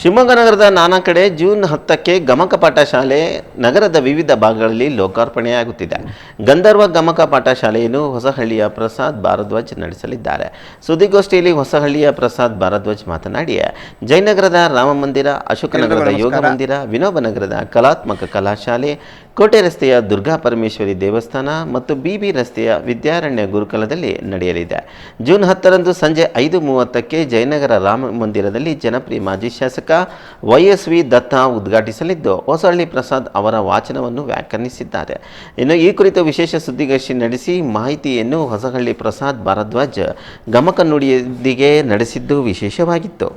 ಶಿವಮೊಗ್ಗ ನಗರದ ನಾನಾ ಕಡೆ ಜೂನ್ ಹತ್ತಕ್ಕೆ ಗಮಕ ಪಾಠ ಶಾಲೆ ನಗರದ ವಿವಿಧ ಭಾಗಗಳಲ್ಲಿ ಲೋಕಾರ್ಪಣೆಯಾಗುತ್ತಿದೆ. ಗಂಧರ್ವ ಗಮಕ ಪಾಠ ಶಾಲೆಯನ್ನು ಹೊಸಹಳ್ಳಿಯ ಪ್ರಸಾದ್ ಭಾರದ್ವಾಜ್ ನಡೆಸಲಿದ್ದಾರೆ. ಸುದ್ದಿಗೋಷ್ಠಿಯಲ್ಲಿ ಹೊಸಹಳ್ಳಿಯ ಪ್ರಸಾದ್ ಭಾರದ್ವಾಜ್ ಮಾತನಾಡಿ ಜಯನಗರದ ರಾಮ ಮಂದಿರ ಅಶೋಕನಗರದ ಯೋಗ ಮಂದಿರ ವಿನೋಬ ನಗರದ ಕಲಾತ್ಮಕ ಕಲಾಶಾಲೆ ಕೋಟೆ ರಸ್ತೆಯ ದುರ್ಗಾ ಪರಮೇಶ್ವರಿ ದೇವಸ್ಥಾನ ಮತ್ತು ಬಿಬಿ ರಸ್ತೆಯ ವಿದ್ಯಾರಣ್ಯ ಗುರುಕುಲದಲ್ಲಿ ನಡೆಯಲಿದೆ. ಜೂನ್ ಹತ್ತರಂದು ಸಂಜೆ ಐದು ಮೂವತ್ತಕ್ಕೆ ಜಯನಗರ ರಾಮ ಮಂದಿರದಲ್ಲಿ ಜನಪ್ರಿಯ ಮಾಜಿ ಶಾಸಕ ವೈ ಎಸ್ ದತ್ತ ಉದ್ಘಾಟಿಸಲಿದ್ದು, ಹೊಸಹಳ್ಳಿ ಪ್ರಸಾದ್ ಅವರ ವಾಚನವನ್ನು ವ್ಯಾಖ್ಯಾನಿಸಿದ್ದಾರೆ. ಇನ್ನು ಈ ಕುರಿತು ವಿಶೇಷ ಸುದ್ದಿಗೋಷ್ಠಿ ನಡೆಸಿ ಮಾಹಿತಿಯನ್ನು ಹೊಸಹಳ್ಳಿ ಪ್ರಸಾದ್ ಭಾರದ್ವಾಜ್ ಗಮಕ ನುಡಿಯೊಂದಿಗೆ ನಡೆಸಿದ್ದು ವಿಶೇಷವಾಗಿತ್ತು.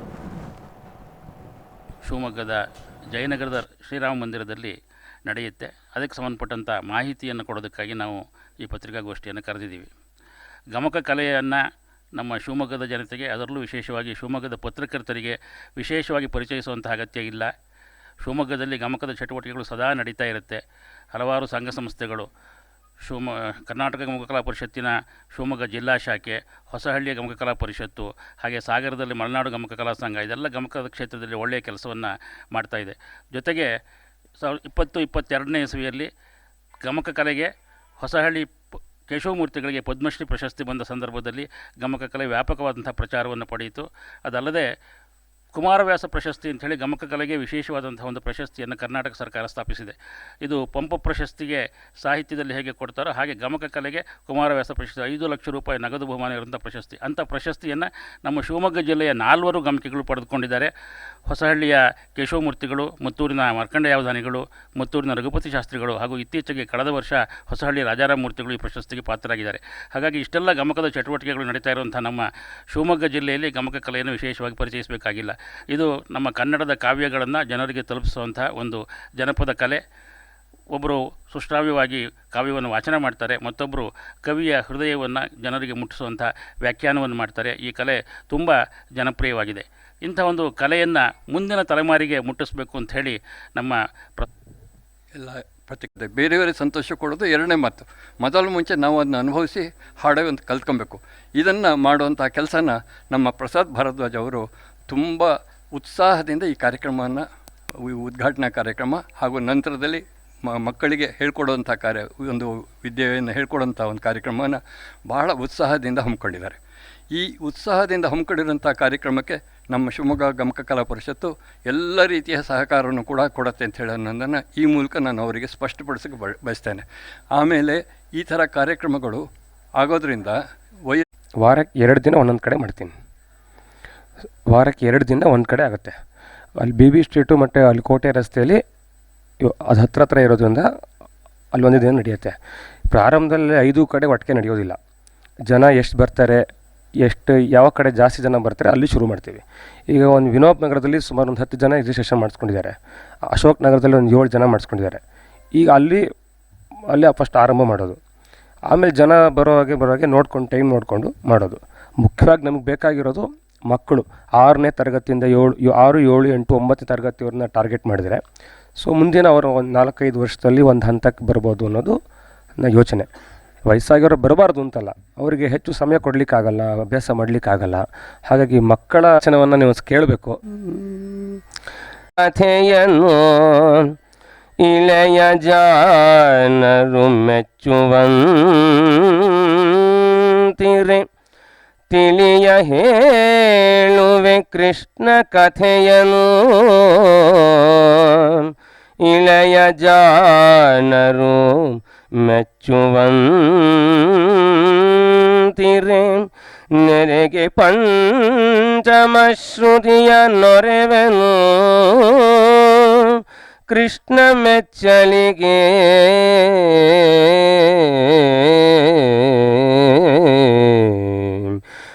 ಶಿವಮೊಗ್ಗದ ಜಯನಗರದ ಶ್ರೀರಾಮ ಮಂದಿರದಲ್ಲಿ ನಡೆಯುತ್ತೆ. ಅದಕ್ಕೆ ಸಂಬಂಧಪಟ್ಟಂಥ ಮಾಹಿತಿಯನ್ನು ಕೊಡೋದಕ್ಕಾಗಿ ನಾವು ಈ ಪತ್ರಿಕಾಗೋಷ್ಠಿಯನ್ನು ಕರೆದಿದ್ದೀವಿ. ಗಮಕ ಕಲೆಯನ್ನು ನಮ್ಮ ಶಿವಮೊಗ್ಗದ ಜನತೆಗೆ, ಅದರಲ್ಲೂ ವಿಶೇಷವಾಗಿ ಶಿವಮೊಗ್ಗದ ಪತ್ರಕರ್ತರಿಗೆ ವಿಶೇಷವಾಗಿ ಪರಿಚಯಿಸುವಂಥ ಅಗತ್ಯ ಇಲ್ಲ. ಶಿವಮೊಗ್ಗದಲ್ಲಿ ಗಮಕದ ಚಟುವಟಿಕೆಗಳು ಸದಾ ನಡೀತಾ ಇರುತ್ತೆ. ಹಲವಾರು ಸಂಘ ಸಂಸ್ಥೆಗಳು, ಶಿವಮ, ಕರ್ನಾಟಕ ಗಮಕ ಕಲಾ ಪರಿಷತ್ತಿನ ಶಿವಮೊಗ್ಗ ಜಿಲ್ಲಾ ಶಾಖೆ, ಹೊಸಹಳ್ಳಿಯ ಗಮಕಕಲಾ ಪರಿಷತ್ತು, ಹಾಗೆ ಸಾಗರದಲ್ಲಿ ಮಲೆನಾಡು ಗಮಕಕಲಾ ಸಂಘ, ಇದೆಲ್ಲ ಗಮಕದ ಕ್ಷೇತ್ರದಲ್ಲಿ ಒಳ್ಳೆಯ ಕೆಲಸವನ್ನು ಮಾಡ್ತಾಯಿದೆ ಜೊತೆಗೆ ಸಾವಿರ ಇಪ್ಪತ್ತು ಇಪ್ಪತ್ತೆರಡನೇ ಇಸವಿಯಲ್ಲಿ ಗಮಕ ಕಲೆಗೆ ಹೊಸಹಳ್ಳಿ ಕೇಶವ ಕೇಶವಮೂರ್ತಿಗಳಿಗೆ ಪದ್ಮಶ್ರೀ ಪ್ರಶಸ್ತಿ ಬಂದ ಸಂದರ್ಭದಲ್ಲಿ ಗಮಕ ಕಲೆ ವ್ಯಾಪಕವಾದಂಥ ಪ್ರಚಾರವನ್ನು ಪಡೆಯಿತು. ಅದಲ್ಲದೆ ಕುಮಾರವ್ಯಾಸ ಪ್ರಶಸ್ತಿ ಅಂಥೇಳಿ ಗಮಕ ಕಲೆಗೆ ವಿಶೇಷವಾದಂಥ ಒಂದು ಪ್ರಶಸ್ತಿಯನ್ನು ಕರ್ನಾಟಕ ಸರ್ಕಾರ ಸ್ಥಾಪಿಸಿದೆ. ಇದು ಪಂಪ ಪ್ರಶಸ್ತಿಗೆ ಸಾಹಿತ್ಯದಲ್ಲಿ ಹೇಗೆ ಕೊಡ್ತಾರೋ ಹಾಗೆ ಗಮಕ ಕಲೆಗೆ ಕುಮಾರವ್ಯಾಸ ಪ್ರಶಸ್ತಿ, ಐದು ಲಕ್ಷ ರೂಪಾಯಿ ನಗದು ಬಹುಮಾನ ಇರುವಂಥ ಪ್ರಶಸ್ತಿ. ಅಂಥ ಪ್ರಶಸ್ತಿಯನ್ನು ನಮ್ಮ ಶಿವಮೊಗ್ಗ ಜಿಲ್ಲೆಯ ನಾಲ್ವರು ಗಮಕಿಗಳು ಪಡೆದುಕೊಂಡಿದ್ದಾರೆ. ಹೊಸಹಳ್ಳಿಯ ಕೇಶವಮೂರ್ತಿಗಳು, ಮುತ್ತೂರಿನ ಮಾರ್ಕಂಡೇಯಾವಧಾನಿಗಳು, ಮುತ್ತೂರಿನ ರಘುಪತಿ ಶಾಸ್ತ್ರಿಗಳು ಹಾಗೂ ಇತ್ತೀಚೆಗೆ ಕಳೆದ ವರ್ಷ ಹೊಸಹಳ್ಳಿ ರಾಜಾರಾಮ ಮೂರ್ತಿಗಳು ಈ ಪ್ರಶಸ್ತಿಗೆ ಪಾತ್ರರಾಗಿದ್ದಾರೆ. ಹಾಗಾಗಿ ಇಷ್ಟೆಲ್ಲ ಗಮಕದ ಚಟುವಟಿಕೆಗಳು ನಡೀತಾ ಇರುವಂಥ ನಮ್ಮ ಶಿವಮೊಗ್ಗ ಜಿಲ್ಲೆಯಲ್ಲಿ ಗಮಕ ಕಲೆಯನ್ನು ವಿಶೇಷವಾಗಿ ಪರಿಚಯಿಸಬೇಕಾಗಿಲ್ಲ. ಇದು ನಮ್ಮ ಕನ್ನಡದ ಕಾವ್ಯಗಳನ್ನು ಜನರಿಗೆ ತಲುಪಿಸುವಂಥ ಒಂದು ಜನಪದ ಕಲೆ. ಒಬ್ಬರು ಸುಶ್ರಾವ್ಯವಾಗಿ ಕಾವ್ಯವನ್ನು ವಾಚನ ಮಾಡ್ತಾರೆ ಮತ್ತೊಬ್ಬರು ಕವಿಯ ಹೃದಯವನ್ನು ಜನರಿಗೆ ಮುಟ್ಟಿಸುವಂಥ ವ್ಯಾಖ್ಯಾನವನ್ನು ಮಾಡ್ತಾರೆ. ಈ ಕಲೆ ತುಂಬ ಜನಪ್ರಿಯವಾಗಿದೆ. ಇಂಥ ಒಂದು ಕಲೆಯನ್ನು ಮುಂದಿನ ತಲೆಮಾರಿಗೆ ಮುಟ್ಟಿಸಬೇಕು ಅಂತ ಹೇಳಿ ನಮ್ಮ ಪ್ರ ಎಲ್ಲ ಪ್ರತಿಕ್ರಿಯೆ ಬೇರೆಯವರಿಗೆ ಸಂತೋಷ ಕೊಡೋದು ಎರಡನೇ ಮಾತು. ಮೊದಲು ಮುಂಚೆ ನಾವು ಅದನ್ನ ಅನುಭವಿಸಿ ಹಾಡೋ ಅಂತ ಕಲ್ತ್ಕೊಬೇಕು. ಇದನ್ನು ಮಾಡುವಂಥ ಕೆಲಸನ ನಮ್ಮ ಪ್ರಸಾದ್ ಭಾರದ್ವಾಜ್ ಅವರು ತುಂಬ ಉತ್ಸಾಹದಿಂದ ಈ ಕಾರ್ಯಕ್ರಮವನ್ನು ಉದ್ಘಾಟನಾ ಕಾರ್ಯಕ್ರಮ ಹಾಗೂ ನಂತರದಲ್ಲಿ ಮಕ್ಕಳಿಗೆ ಹೇಳ್ಕೊಡುವಂಥ ಕಾರ್ಯ ಒಂದು ವಿದ್ಯೆಯನ್ನು ಹೇಳ್ಕೊಡುವಂಥ ಒಂದು ಕಾರ್ಯಕ್ರಮವನ್ನು ಬಹಳ ಉತ್ಸಾಹದಿಂದ ಹಮ್ಮಿಕೊಂಡಿದ್ದಾರೆ. ಈ ಉತ್ಸಾಹದಿಂದ ಹಮ್ಮಿಕೊಂಡಿರುವಂಥ ಕಾರ್ಯಕ್ರಮಕ್ಕೆ ನಮ್ಮ ಶಿವಮೊಗ್ಗ ಗಮಕ ಕಲಾ ಪರಿಷತ್ತು ಎಲ್ಲ ರೀತಿಯ ಸಹಕಾರವನ್ನು ಕೂಡ ಕೊಡುತ್ತೆ ಅಂತ ಹೇಳಿ ಅನ್ನೋದನ್ನು ಈ ಮೂಲಕ ನಾನು ಅವರಿಗೆ ಸ್ಪಷ್ಟಪಡಿಸಕ್ಕೆ ಬಯಸ್ತೇನೆ. ಆಮೇಲೆ ಈ ಥರ ಕಾರ್ಯಕ್ರಮಗಳು ಆಗೋದ್ರಿಂದ ವೈ ವಾರಕ್ಕೆ ಎರಡು ದಿನ ಒಂದೊಂದು ಕಡೆ ಮಾಡ್ತೀನಿ. ವಾರಕ್ಕೆ ಎರಡು ದಿನ ಒಂದು ಕಡೆ ಆಗುತ್ತೆ. ಅಲ್ಲಿ ಬಿ ಬಿ ಸ್ಟ್ರೀಟು ಮತ್ತು ಅಲ್ಲಿ ಕೋಟೆ ರಸ್ತೆಯಲ್ಲಿ ಅದು ಹತ್ರ ಹತ್ರ ಇರೋದ್ರಿಂದ ಅಲ್ಲಿ ಒಂದು ದಿನ ನಡೆಯುತ್ತೆ. ಪ್ರಾರಂಭದಲ್ಲಿ ಐದು ಕಡೆ ಒಟ್ಟಿಗೆ ನಡೆಯೋದಿಲ್ಲ. ಜನ ಎಷ್ಟು ಬರ್ತಾರೆ, ಎಷ್ಟು ಯಾವ ಕಡೆ ಜಾಸ್ತಿ ಜನ ಬರ್ತಾರೆ ಅಲ್ಲಿ ಶುರು ಮಾಡ್ತೀವಿ. ಈಗ ಒಂದು ವಿನೋಬ್ ನಗರದಲ್ಲಿ ಸುಮಾರು ಒಂದು ಹತ್ತು ಜನ ರಿಜಿಸ್ಟ್ರೇಷನ್ ಮಾಡಿಸ್ಕೊಂಡಿದ್ದಾರೆ. ಅಶೋಕ್ ನಗರದಲ್ಲಿ ಒಂದು ಏಳು ಜನ ಮಾಡಿಸ್ಕೊಂಡಿದ್ದಾರೆ. ಈಗ ಅಲ್ಲಿ ಅಲ್ಲಿ ಫಸ್ಟ್ ಆರಂಭ ಮಾಡೋದು. ಆಮೇಲೆ ಜನ ಬರೋ ಹಾಗೆ ಬರೋ ಹಾಗೆ ನೋಡ್ಕೊಂಡು ಟೈಮ್ ನೋಡಿಕೊಂಡು ಮಾಡೋದು. ಮುಖ್ಯವಾಗಿ ನಮಗೆ ಬೇಕಾಗಿರೋದು ಮಕ್ಕಳು ಆರನೇ ತರಗತಿಯಿಂದ ಏಳು ಆರು, ಏಳು, ಎಂಟು, ಒಂಬತ್ತನೇ ತರಗತಿಯವ್ರನ್ನ ಟಾರ್ಗೆಟ್ ಮಾಡಿದರೆ ಸೊ ಮುಂದಿನ ಅವರು ಒಂದು ನಾಲ್ಕೈದು ವರ್ಷದಲ್ಲಿ ಒಂದು ಹಂತಕ್ಕೆ ಬರ್ಬೋದು ಅನ್ನೋದು ನನ್ನ ಯೋಚನೆ. ವಯಸ್ಸಾಗಿರೋ ಬರಬಾರ್ದು ಅಂತಲ್ಲ, ಅವರಿಗೆ ಹೆಚ್ಚು ಸಮಯ ಕೊಡಲಿಕ್ಕಾಗಲ್ಲ, ಅಭ್ಯಾಸ ಮಾಡಲಿಕ್ಕಾಗಲ್ಲ, ಹಾಗಾಗಿ ಮಕ್ಕಳ ವಚನವನ್ನು ನೀವು ಕೇಳಬೇಕು. ಕಥೆಯನ್ನು ಇಳೆಯ ಜಾನರು ಮೆಚ್ಚುವಂತಿರೆ. ತಿಳಿಯ ಹೇಳುವೆ ಕೃಷ್ಣ ಕಥೆಯನು. ಇಳೆಯ ಜಾನರು ಮೆಚ್ಚುವಂತಿರೆ. ನೆರೆಗೆ ಪಂಚಮ ಶ್ರುತಿಯ ನೊರೆವೆನು. ಕೃಷ್ಣ ಮೆಚ್ಚಲಿಗೆ.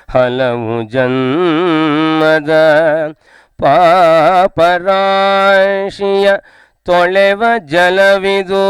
ಹಲವು ಜನ್ಮದ ಪಾಪರಾಶಿಯ ತೊಳೆವ ಜಲವಿದು.